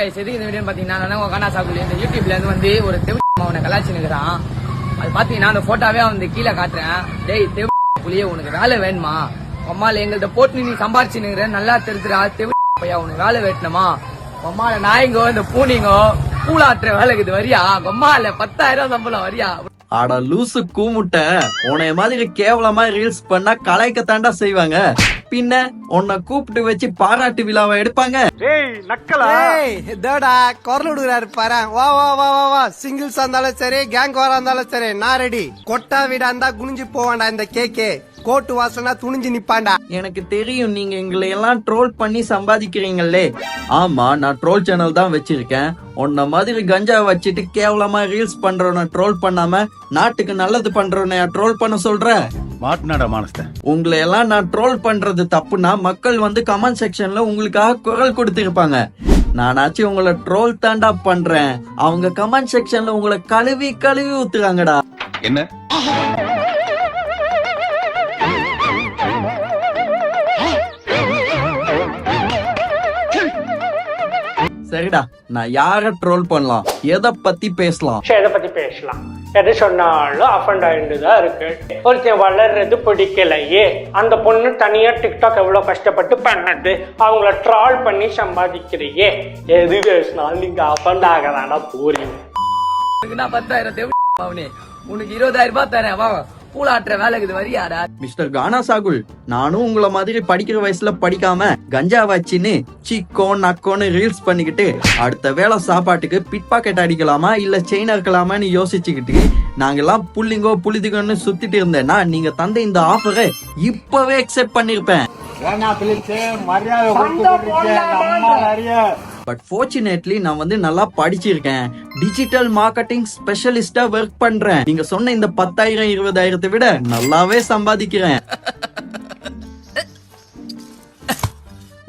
guys, எதுக்கு இந்த video பார்த்தீங்கன்னா இந்த யூடியூப்ல இருந்து வந்து ஒரு தெவு அவனை கலாச்சி நிற்கிறான் அது பார்த்தீங்கன்னா அந்த போட்டோவே வந்து கீழே காட்டுறேன். டேய் தெவு புளியே உனக்கு வேலை வேணுமா? அம்மால எங்கள்கிட்ட போட்டு நீ சம்பாரிச்சு நிற்கிற நல்லா தெரிஞ்சுடா தெவு பையா உனக்கு வேலை வெட்டணுமா? அம்மால நாயங்கோ இந்த பூனிங்கோ பூலாட்டுற வேலைக்கு இது வரியா? அம்மால பத்தாயிரம் சம்பளம் வரியா? அட லூசு கூமுட்ட. உன்னைய மாதிரி கேவலமா ரீல்ஸ் பண்ணா கலாய்க்க தாண்டா செய்வாங்க. பின்ன உன்னை கூப்பிட்டு வச்சு பாராட்டு விழாவை எடுப்பாங்க. ஏய் இதோடா குரல் விடுறாரு பாரு. வா வா வா வா வா. சிங்கிள்ஸ் இருந்தாலும் சரி கேங் வாரா இருந்தாலும் சரி நான் ரெடி கொட்டா வீடா இருந்தா குனிஞ்சு போவான்டா இந்த கேக்கே கோட்டு வாசனா துணிஞ்சு நிப்பான்டா எனக்கு தெரியும் நீங்க எங்களை எல்லாம் ட்ரோல் பண்ணி சம்பாதிக்கிறீங்களே. ஆமா நான் ட்ரோல் சேனல் தான் வச்சிருக்கேன். உன்ன மாதிரி கஞ்சா வச்சுட்டு கேவலமா ரீல்ஸ் பண்றவன ட்ரோல் பண்ணாம நாட்டுக்கு நல்லது பண்றவன ட்ரோல் பண்ண சொல்ற? மாட்டினாடா மானஸ்தன் உங்களை எல்லாம் நான் ட்ரோல் பண்றது தப்புனா மக்கள் வந்து கமெண்ட் செக்ஷன்ல உங்களுக்காக குரல் கொடுத்திருப்பாங்க. நானாச்சும் உங்களை ட்ரோல் தாண்டா பண்றேன். அவங்க கமெண்ட் செக்ஷன்ல உங்களை கழுவி கழுவி ஊத்துறாங்கடா. என்ன? சரிடா நான் யார ட்ரோல் பண்ணலாம்? எதை பத்தி பேசலாம்? எதை பத்தி பேசலாம்? எது சொன்னாலும் அஃபண்ட் ஆயிட்டு தான் இருக்கு. ஒருத்தன் வளர்றது பிடிக்கலையே. அந்த பொண்ணு தனியா டிக்டாக் எவ்வளவு கஷ்டப்பட்டு பண்ணது? அவங்கள ட்ரால் பண்ணி சம்பாதிக்கிறியே. எது பேசினாலும் நீங்க அஃபண்ட் ஆகதானா போறீங்க. உனக்கு நான் பத்தாயிரம் தெவு உனக்கு இருபதாயிரம் ரூபாய் தரேன் வா. பூலாட்டுற வேலைக்கு இது வரியாடா? மிஸ்டர் கானா சாகுல் நானும் உங்கள மாதிரி படிக்கிற வயசுல படிக்காம கஞ்சா வச்சுன்னு சிக்கோ நக்கோன்னு ரீல்ஸ் பண்ணிக்கிட்டு அடுத்த வேளை சாப்பாட்டுக்கு பிட் பாக்கெட் அடிக்கலாமா இல்ல செயின் அறுக்கலாமான்னு யோசிச்சுக்கிட்டு நாங்கெல்லாம் புள்ளிங்கோ புளிதுங்கன்னு சுத்திட்டு இருந்தேன்னா நீங்க தந்த இந்த ஆஃபரை இப்பவே அக்செப்ட் பண்ணிருப்பேன். பட் fortunately நான் வந்து நல்லா படிச்சிருக்கேன். டிஜிட்டல் மார்க்கெட்டிங் ஸ்பெஷலிஸ்டா ஒர்க் பண்றேன். நீங்க சொன்ன இந்த பத்தாயிரம் இருபதாயிரத்தை விட நல்லாவே சம்பாதிக்கிறேன்.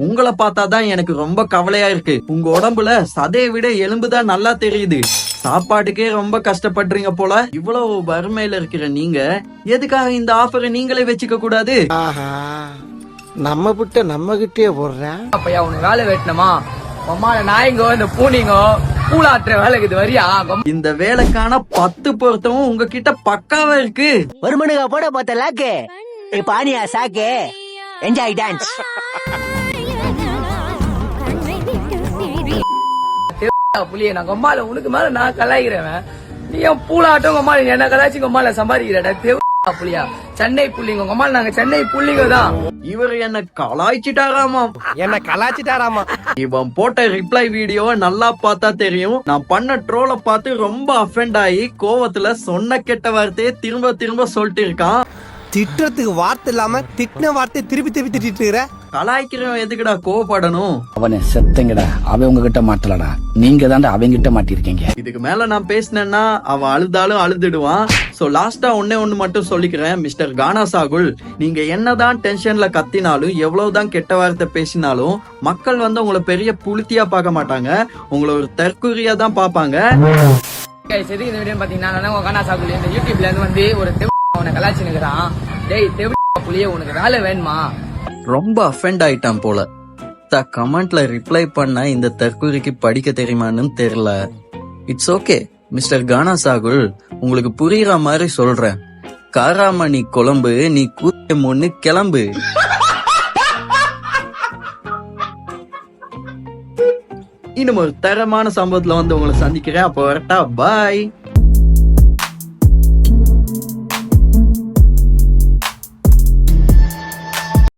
உங்களை பார்த்தா தான் எனக்கு ரொம்ப கவலையா இருக்கு. உங்க உடம்புல சதையை விட எலும்பு தான் நல்லா தெரியுது. சாப்பாட்டுக்கே ரொம்ப கஷ்டப்படுறீங்க போல. இவ்வளவு வறுமையில இருக்கிற நீங்க எதுக்காக இந்த ஆஃபரை நீங்களே வச்சுக்க கூடாது? நம்ம விட்ட நம்ம கிட்டே போடுறேன். பையா உனக்கு வேலை வெட்டணுமா? நாய்ங்கோ இந்த பூனிங்கோ பூலாட்டுற வேலைக்கு இது வரியா? இந்த வேலைக்கான பத்து பொருத்தமும் உங்ககிட்ட பக்காவா இருக்கு. ஒரு மணிக்கா போட பார்த்த லாக்கு. பானியா சாக்கு. என்ஜாய் டான்ஸ் புளிய நான் கொம்மால உனக்கு மேல நான் கலாய்க்கிறவன். நீ பூலாட்டம் கொம்மால என்ன கலாய்ச்சி கொம்மால சம்பாதிக்கிறடா? புளியா சென்னை புள்ளிங்க கொம்மால நாங்க சென்னை புள்ளிங்க தான். இவர் என்ன கலாய்ச்சிட்டாராமா? என்ன கலாச்சிட்டாராமா இவன் போட்ட ரிப்ளை வீடியோவை நல்லா பார்த்தா தெரியும். நான் பண்ண ட்ரோலை பார்த்து ரொம்ப அஃபெண்ட் ஆகி கோவத்துல சொன்ன கெட்ட வார்த்தையை திரும்ப திரும்ப சொல்லிட்டு இருக்கான். திட்டுறதுக்கு வார்த்தை இல்லாம திட்டின வார்த்தை திருப்பி திருப்பி திட்டிட்டு இருக்கிற கலாய்க்கிறவன் எதுக்குடா கோவப்படணும்? அவனை செத்தங்கடா. அவன் உங்ககிட்ட மாட்டலடா. நீங்க தாண்டா அவங்கிட்ட மாட்டிருக்கீங்க. இதுக்கு மேல நான் பேசினேன்னா அவன் அழுதாலும் அழுதுடுவான். சோ லாஸ்டா ஒன்னே ஒண்ணு மட்டும் சொல்லிக்கிறேன் மிஸ்டர் கானா சாகுல். நீங்க என்னதான் டென்ஷன்ல கத்தினாலும் எவ்வளவுதான் கெட்ட வார்த்தை பேசினாலும் மக்கள் வந்து உங்களை பெரிய புளுத்தியா பார்க்க மாட்டாங்க. உங்களை ஒரு தற்குறியா தான் எதுக்கு இந்த வீடியோ பாத்தீங்கன்னா கானா சாக்குலி இந்த யூடியூப்ல இருந்து வந்து ஒரு அவனை கலாச்சி நிக்கிறான் டேய் தெவு புளிய உனக்கு வேலை வேணுமா? ரொம்ப அஃபெண்ட் ஆயிட்டான் போல. த கமெண்ட்ல ரிப்ளை பண்ண இந்த தற்கொலைக்கு படிக்க தெரியுமான்னு தெரியல. It's okay mister Gana Sahul உங்களுக்கு புரியுற மாதிரி சொல்றேன். காராமணி குழம்பு நீ கூத்த முன்னு கிளம்பு. இன்னும் ஒரு தரமான சம்பவத்துல வந்து உங்களை சந்திக்கிறேன். அப்போ வரட்டா பாய்